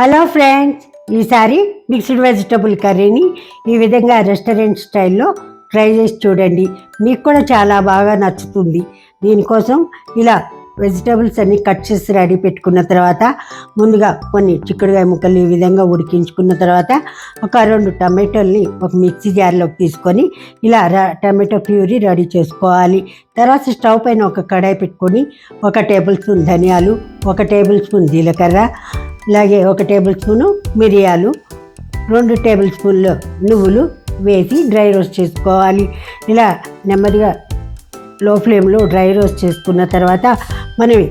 Hello friends ఈసారి mixed vegetable కర్రీని ఈ విధంగా రెస్టారెంట్ స్టైల్లో ట్రై చేసి చూడండి. మీకు కూడా చాలా బాగా నచ్చుతుంది. దీనికోసం ఇలా వెజిటబుల్స్ అన్ని కట్ చేసి రెడీ పెట్టుకున్న తర్వాత ముందుగా కొన్ని చిక్కుడుగాయ ముక్కలు ఈ విధంగా ఉడికించుకున్న తర్వాత ఒక రెండు టమాటోల్ని ఒక మిక్సీ జార్లోకి తీసుకొని ఇలా టమాటో ప్యూరీ రెడీ చేసుకోవాలి. తర్వాత స్టవ్ పైన ఒక కడాయి పెట్టుకొని ఒక టేబుల్ స్పూన్ ధనియాలు ఒక టేబుల్ స్పూన్ జీలకర్ర అలాగే ఒక టేబుల్ స్పూను మిరియాలు రెండు టేబుల్ స్పూన్లు నువ్వులు వేసి డ్రై రోస్ట్ చేసుకోవాలి. ఇలా నెమ్మదిగా లో ఫ్లేమ్లో డ్రై రోస్ట్ చేసుకున్న తర్వాత మనం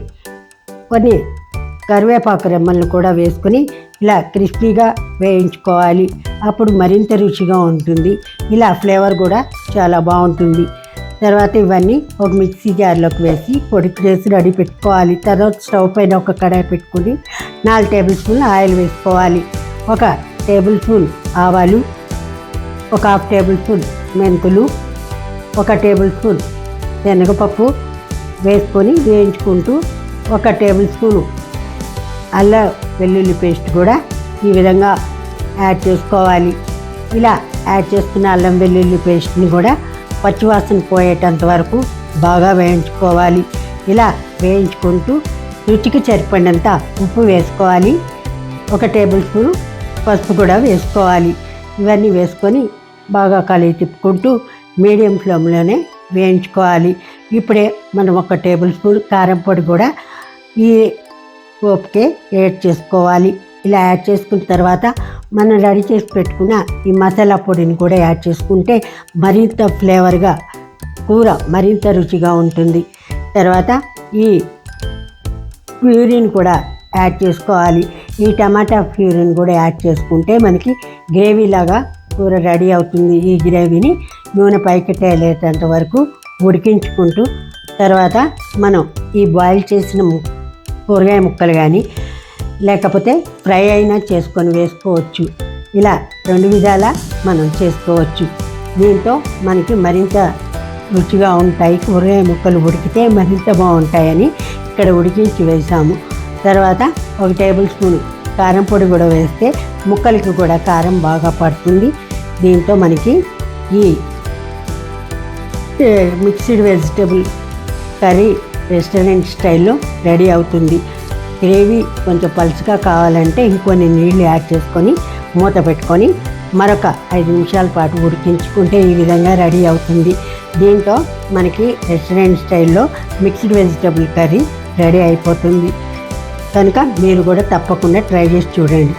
కొన్ని కరివేపాకు రెమ్మలను కూడా వేసుకొని ఇలా క్రిస్పీగా వేయించుకోవాలి. అప్పుడు మరింత రుచిగా ఉంటుంది. ఇలా ఫ్లేవర్ కూడా చాలా బాగుంటుంది. తర్వాత ఇవన్నీ ఒక మిక్సీ జార్లోకి వేసి పొడి చేసి రెడీ పెట్టుకోవాలి. తర్వాత స్టవ్ పైన ఒక కడాయి పెట్టుకుని నాలుగు టేబుల్ స్పూన్ ఆయిల్ వేసుకోవాలి. ఒక టేబుల్ స్పూన్ ఆవాలు ఒక హాఫ్ టేబుల్ స్పూన్ మెంతులు ఒక టేబుల్ స్పూన్ శనగపప్పు వేసుకొని వేయించుకుంటూ ఒక టేబుల్ స్పూను అల్లం వెల్లుల్లి పేస్ట్ కూడా ఈ విధంగా యాడ్ చేసుకోవాలి. ఇలా యాడ్ చేసుకున్న అల్లం వెల్లుల్లి పేస్ట్ని కూడా పచ్చివాసన పోయేటంత వరకు బాగా వేయించుకోవాలి. ఇలా వేయించుకుంటూ రుచికి సరిపడినంత ఉప్పు వేసుకోవాలి. ఒక టేబుల్ స్పూన్ పసుపు కూడా వేసుకోవాలి. ఇవన్నీ వేసుకొని బాగా కలిగి తిప్పుకుంటూ మీడియం ఫ్లేమ్లోనే వేయించుకోవాలి. ఇప్పుడే మనం ఒక టేబుల్ స్పూన్ కారం పొడి కూడా ఈ పోపుకే యాడ్ చేసుకోవాలి. ఇలా యాడ్ చేసుకున్న తర్వాత మనం రెడీ చేసి పెట్టుకున్న ఈ మసాలా పొడిని కూడా యాడ్ చేసుకుంటే మరింత ఫ్లేవర్గా కూర మరింత రుచిగా ఉంటుంది. తర్వాత ఈ ప్యూరిన్ కూడా యాడ్ చేసుకోవాలి. ఈ టమాటా ప్యూరిన్ కూడా యాడ్ చేసుకుంటే మనకి గ్రేవీ లాగా కూర రెడీ అవుతుంది. ఈ గ్రేవీని నూనె పైకి తేలేటంత వరకు ఉడికించుకుంటూ తర్వాత మనం ఈ బాయిల్ చేసిన ము- కూరగాయ ముక్కలు కానీ లేకపోతే ఫ్రై అయినా చేసుకొని వేసుకోవచ్చు. ఇలా రెండు విధాల మనం చేసుకోవచ్చు. దీంతో మనకి మరింత రుచిగా ఉంటాయి. కూరగాయ ముక్కలు ఉడికితే మరింత బాగుంటాయని ఇక్కడ ఉడికించి వేసాము తర్వాత ఒక టేబుల్ స్పూన్ కారం పొడి కూడా వేస్తే ముక్కలకి కూడా కారం బాగా పడుతుంది. దీంతో మనకి ఈ మిక్స్డ్ వెజిటేబుల్ కర్రీ రెస్టారెంట్ స్టైల్లో రెడీ అవుతుంది. గ్రేవీ కొంచెం పలుచగా కావాలంటే ఇంకొన్ని నీళ్ళు యాడ్ చేసుకొని మూత పెట్టుకొని మరొక ఐదు నిమిషాల పాటు ఉడికించుకుంటే ఈ విధంగా రెడీ అవుతుంది. దీంతో మనకి రెస్టారెంట్ స్టైల్లో మిక్స్డ్ వెజిటబుల్ కర్రీ రెడీ అయిపోతుంది. కనుక మీరు కూడా తప్పకుండా ట్రై చేసి చూడండి.